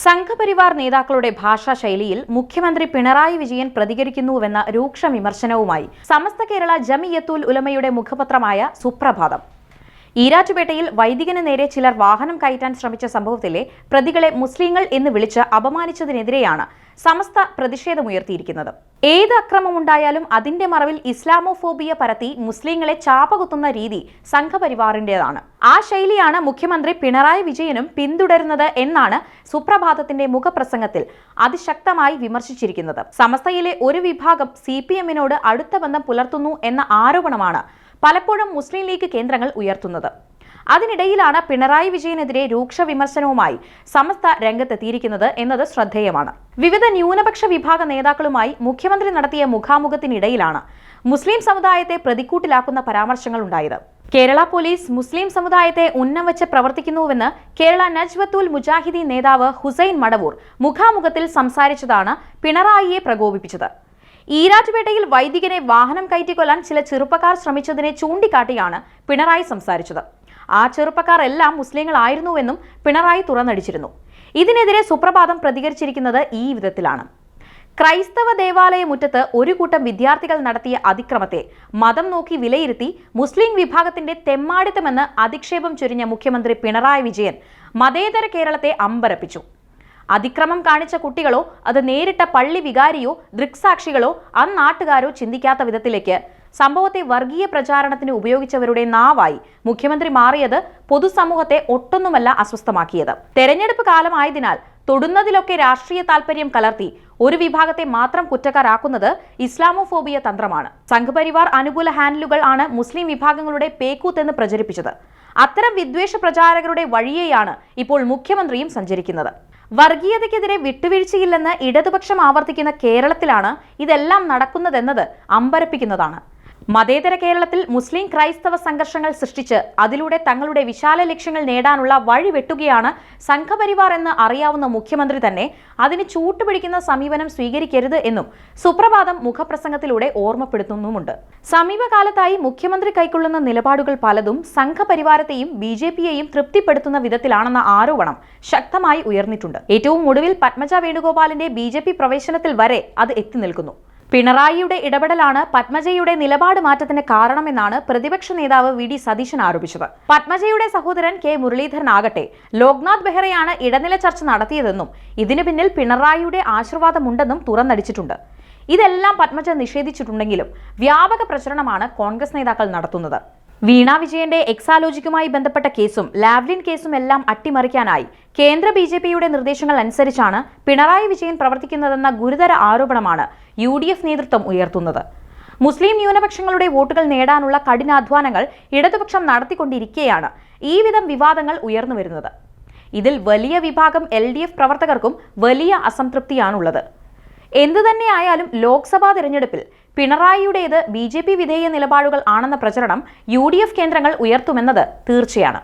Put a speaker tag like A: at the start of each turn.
A: സംഘപരിവാർ നേതാക്കളുടെ ഭാഷാ ശൈലിയിൽ മുഖ്യമന്ത്രി പിണറായി വിജയൻ പ്രതികരിക്കുന്നുവെന്ന രൂക്ഷ വിമർശനവുമായി സമസ്ത കേരള ജമിയത്തുൽ ഉലമയുടെ മുഖപത്രമായ സുപ്രഭാതം. ഈരാറ്റുപേട്ടയിൽ വൈദികന് നേരെ ചിലർ വാഹനം കയറ്റാൻ ശ്രമിച്ച സംഭവത്തിലെ പ്രതികളെ മുസ്ലിങ്ങൾ എന്ന് വിളിച്ച് അപമാനിച്ചതിനെതിരെയാണ് സമസ്ത പ്രതിഷേധമുയർത്തിയിരിക്കുന്നത്. ഏത് അക്രമമുണ്ടായാലും അതിന്റെ മറവിൽ ഇസ്ലാമോഫോബിയ പരത്തി മുസ്ലിങ്ങളെ ചാപകുത്തുന്ന രീതി സംഘപരിവാറിന്റേതാണ്. ആ ശൈലിയാണ് മുഖ്യമന്ത്രി പിണറായി വിജയനും പിന്തുടരുന്നത് എന്നാണ് സുപ്രഭാതത്തിന്റെ മുഖപ്രസംഗത്തിൽ അതിശക്തമായി വിമർശിച്ചിരിക്കുന്നത്. സമസ്തയിലെ ഒരു വിഭാഗം സി അടുത്ത ബന്ധം പുലർത്തുന്നു എന്ന ആരോപണമാണ് പലപ്പോഴും മുസ്ലിം ലീഗ് കേന്ദ്രങ്ങൾ ഉയർത്തുന്നത്. അതിനിടയിലാണ് പിണറായി വിജയനെതിരെ രൂക്ഷ വിമർശനവുമായി സമസ്ത രംഗത്തെത്തിയിരിക്കുന്നത് എന്നത് ശ്രദ്ധേയമാണ്. വിവിധ ന്യൂനപക്ഷ വിഭാഗ നേതാക്കളുമായി മുഖ്യമന്ത്രി നടത്തിയ മുഖാമുഖത്തിനിടയിലാണ് മുസ്ലിം സമുദായത്തെ പ്രതിക്കൂട്ടിലാക്കുന്ന പരാമർശങ്ങൾ ഉണ്ടായത്. കേരള പോലീസ് മുസ്ലിം സമുദായത്തെ ഉന്നം വെച്ച് പ്രവർത്തിക്കുന്നുവെന്ന് കേരള നജ്വത്തുൽ മുജാഹിദീൻ നേതാവ് ഹുസൈൻ മടവൂർ മുഖാമുഖത്തിൽ സംസാരിച്ചതാണ് പിണറായിയെ പ്രകോപിപ്പിച്ചത്. ഈരാറ്റുപേട്ടയിൽ വൈദികനെ വാഹനം കയറ്റിക്കൊല്ലാൻ ചില ചെറുപ്പക്കാർ ശ്രമിച്ചതിനെ ചൂണ്ടിക്കാട്ടിയാണ് പിണറായി സംസാരിച്ചത്. ആ ചെറുപ്പക്കാർ എല്ലാം മുസ്ലിങ്ങളായിരുന്നുവെന്നും പിണറായി തുറന്നടിച്ചിരുന്നു. ഇതിനെതിരെ സുപ്രഭാതം പ്രതികരിച്ചിരിക്കുന്നത് ഈ വിധത്തിലാണ്. ക്രൈസ്തവ ദേവാലയ മുറ്റത്ത് ഒരു കൂട്ടം വിദ്യാർത്ഥികൾ നടത്തിയ അതിക്രമത്തെ മതം നോക്കി വിലയിരുത്തി മുസ്ലിം വിഭാഗത്തിന്റെ തെമ്മാടിത്തമെന്ന് അധിക്ഷേപം ചൊരിഞ്ഞ മുഖ്യമന്ത്രി പിണറായി വിജയൻ മതേതര കേരളത്തെ അമ്പരപ്പിച്ചു. അതിക്രമം കാണിച്ച കുട്ടികളോ അത് നേരിട്ട പള്ളി വികാരിയോ ദൃക്സാക്ഷികളോ അന്നാട്ടുകാരോ ചിന്തിക്കാത്ത വിധത്തിലേക്ക്. സംഭവത്തെ വർഗീയ പ്രചാരണത്തിന് ഉപയോഗിച്ചവരുടെ നാവായി മുഖ്യമന്ത്രി മാറിയത് പൊതുസമൂഹത്തെ ഒട്ടൊന്നുമല്ല അസ്വസ്ഥമാക്കിയത്. തെരഞ്ഞെടുപ്പ് കാലമായതിനാൽ തൊടുന്നതിലൊക്കെ രാഷ്ട്രീയ താൽപര്യം കലർത്തി ഒരു വിഭാഗത്തെ മാത്രം കുറ്റക്കാരാക്കുന്നത് ഇസ്ലാമോഫോബിയ തന്ത്രമാണ്. സംഘപരിവാർ അനുകൂല ഹാൻഡലുകൾ ആണ് മുസ്ലിം വിഭാഗങ്ങളുടെ പേക്കൂത്തെന്ന് പ്രചരിപ്പിച്ചത്. അത്തരം വിദ്വേഷ പ്രചാരകരുടെ വഴിയെയാണ് ഇപ്പോൾ മുഖ്യമന്ത്രിയും സഞ്ചരിക്കുന്നത്. വർഗീയതയ്ക്കെതിരെ വിട്ടുവീഴ്ചയില്ലെന്ന് ഇടതുപക്ഷം ആവർത്തിക്കുന്ന കേരളത്തിലാണ് ഇതെല്ലാം നടക്കുന്നതെന്നത് അമ്പരപ്പിക്കുന്നതാണ് മതേതര കേരളത്തിൽ മുസ്ലിം ക്രൈസ്തവ സംഘർഷങ്ങൾ സൃഷ്ടിച്ച് അതിലൂടെ തങ്ങളുടെ വിശാല ലക്ഷ്യങ്ങൾ നേടാനുള്ള വഴി വെട്ടുകയാണ് സംഘപരിവാർ എന്ന് അറിയാവുന്ന മുഖ്യമന്ത്രി തന്നെ അതിന് ചൂട്ടുപിടിക്കുന്ന സമീപനം സ്വീകരിക്കരുത് എന്നും സുപ്രഭാതം മുഖപ്രസംഗത്തിലൂടെ ഓർമ്മപ്പെടുത്തുന്നുമുണ്ട്. സമീപകാലത്തായി മുഖ്യമന്ത്രി കൈക്കൊള്ളുന്ന നിലപാടുകൾ പലതും സംഘപരിവാരത്തെയും ബി ജെ പിയെയും തൃപ്തിപ്പെടുത്തുന്ന വിധത്തിലാണെന്ന ആരോപണം ശക്തമായി ഉയർന്നിട്ടുണ്ട്. ഏറ്റവും ഒടുവിൽ പത്മജ വേണുഗോപാലിന്റെ ബി പ്രവേശനത്തിൽ വരെ അത് എത്തി നിൽക്കുന്നു. പിണറായിയുടെ ഇടപെടലാണ് പത്മജയുടെ നിലപാട് മാറ്റത്തിന് കാരണമെന്നാണ് പ്രതിപക്ഷ നേതാവ് വി ഡി സതീശൻ ആരോപിച്ചത്. പത്മജയുടെ സഹോദരൻ കെ മുരളീധരൻ ആകട്ടെ ലോക്നാഥ് ബെഹ്റയാണ് ഇടനില ചർച്ച നടത്തിയതെന്നും ഇതിനു പിന്നിൽ പിണറായിയുടെ ആശീർവാദമുണ്ടെന്നും തുറന്നടിച്ചിട്ടുണ്ട്. ഇതെല്ലാം പത്മജ നിഷേധിച്ചിട്ടുണ്ടെങ്കിലും വ്യാപക പ്രചരണമാണ് കോൺഗ്രസ് നേതാക്കൾ നടത്തുന്നത്. വീണ വിജയന്റെ എക്സാലോജിക്കുമായി ബന്ധപ്പെട്ട കേസും ലാവ്ലിൻ കേസും എല്ലാം അട്ടിമറിക്കാനായി. കേന്ദ്ര ബി ജെ പിയുടെ നിർദ്ദേശങ്ങൾ അനുസരിച്ചാണ് പിണറായി വിജയൻ പ്രവർത്തിക്കുന്നതെന്ന ഗുരുതര ആരോപണമാണ് യു ഡി എഫ് നേതൃത്വം ഉയർത്തുന്നത്. മുസ്ലിം ന്യൂനപക്ഷങ്ങളുടെ വോട്ടുകൾ നേടാനുള്ള കഠിനാധ്വാനങ്ങൾ ഇടതുപക്ഷം നടത്തിക്കൊണ്ടിരിക്കെയാണ് ഈ വിധം വിവാദങ്ങൾ ഉയർന്നു വരുന്നത് ഇതിൽ വലിയ വിഭാഗം എൽ പ്രവർത്തകർക്കും വലിയ അസംതൃപ്തിയാണുള്ളത്. എന്തു തന്നെയായാലും ലോക്സഭാ തിരഞ്ഞെടുപ്പിൽ പിണറായിയുടേത് ബി ജെ പി വിധേയ നിലപാടുകൾ ആണെന്ന പ്രചരണം യു ഡി എഫ് കേന്ദ്രങ്ങൾ ഉയർത്തുമെന്നത് തീർച്ചയാണ്.